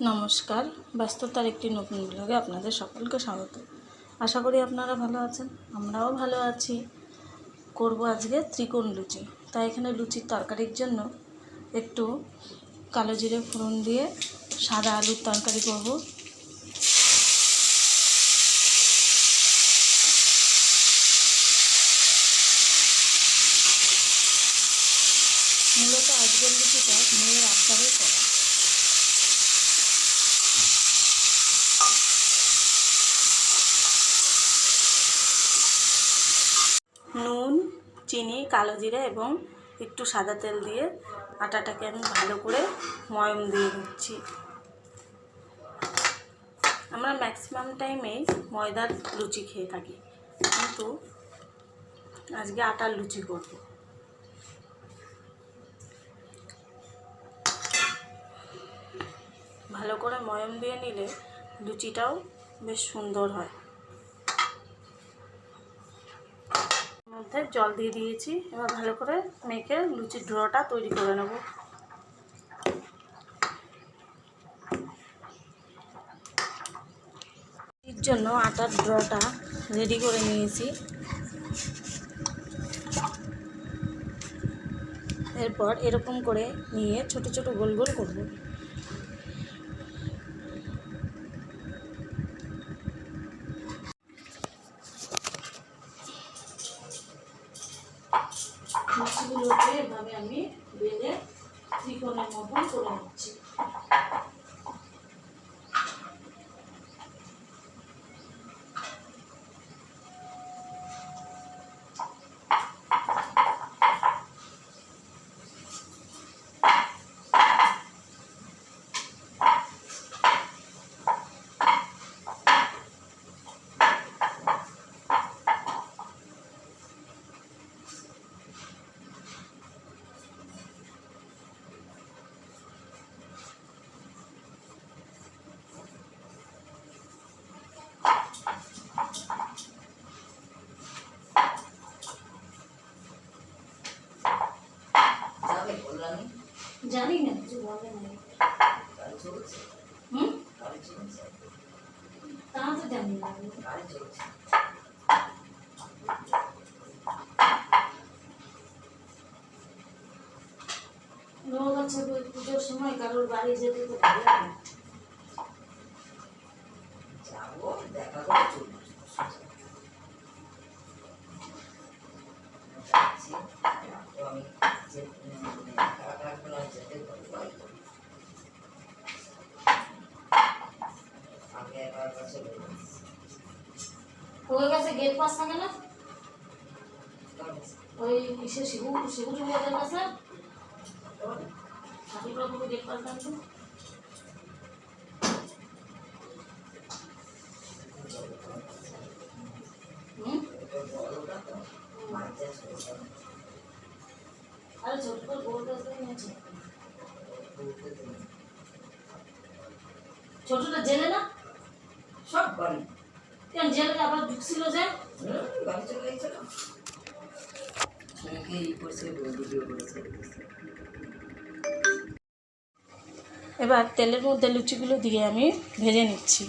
নমস্কার। ব্যস্ততার একটি নতুন ব্লগে আপনাদের সকলকে স্বাগত। আশা করি আপনারা ভালো আছেন, আমরাও ভালো আছি। করব আজকে ত্রিকোণ লুচি। তাই এখানে লুচির তরকারির জন্য একটু কালো জিরে ফোড়ন দিয়ে সাদা আলুর তরকারি করব। মূলত আজকের লুচিটা মেয়ের আবদারে করা। নুন, চিনি, কালো জিরে এবং একটু সাদা তেল দিয়ে আটাটাকে আমি ভালো করে ময়ম দিয়ে নিচ্ছি। আমরা ম্যাক্সিমাম টাইমেই ময়দার লুচি খেয়ে থাকি, কিন্তু আজকে আটার লুচি করব। ভালো করে ময়ম দিয়ে নিলে লুচিটাও বেশ সুন্দর হয় মধ্যে জল দিয়ে দিয়েছি। এবার ভালো করে মেখে লুচির ডোটা তৈরি করে নেব। এর জন্য আটার ড্রটা রেডি করে নিয়েছি। এরপর এরকম করে নিয়ে ছোট ছোট গোল গোল করব। লুচিগুলোকে এভাবে আমি বেলে ত্রিকোণের মতন করে নিচ্ছি। জানি না, কিছু বলে না তা তো জানি না। পুজোর সময়, কারোর বাড়ি যেতে তো ভালো লাগে দেখা গেট পাস থাকে না? ওই কিসে শিবু শিবু চুড়িয়াদের কাছে গেট পাস আরে ছোট করে ছোটটা জেলে না? সব গাড়ি কেন জেলে আবার ঢুকছিল যে? এবার তেলের মধ্যে লুচিগুলো দিয়ে আমি ভেজে নিচ্ছি।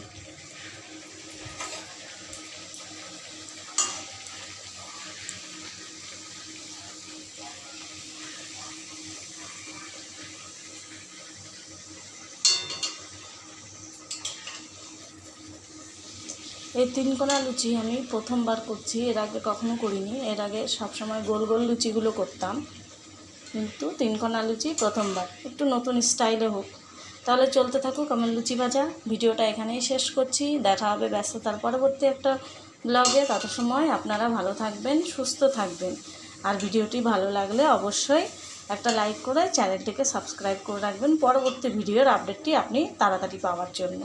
এই তিন কোনা লুচি আমি প্রথমবার করছি, এর আগে কখনো করিনি। এর আগে সবসময় গোল গোল লুচিগুলো করতাম, কিন্তু তিন কোনা লুচি প্রথমবার। একটু নতুন স্টাইলে হোক। তাহলে চলতে থাকুক আমার লুচি ভাজা। ভিডিওটা এখানেই শেষ করছি। দেখা হবে ব্যস্ততার পরবর্তী একটা ব্লগে। তত সময় আপনারা ভালো থাকবেন, সুস্থ থাকবেন। আর ভিডিওটি ভালো লাগলে অবশ্যই একটা লাইক করে চ্যানেলটিকে সাবস্ক্রাইব করে রাখবেন। পরবর্তী ভিডিওর আপডেটটি আপনি তাড়াতাড়ি পাওয়ার জন্য।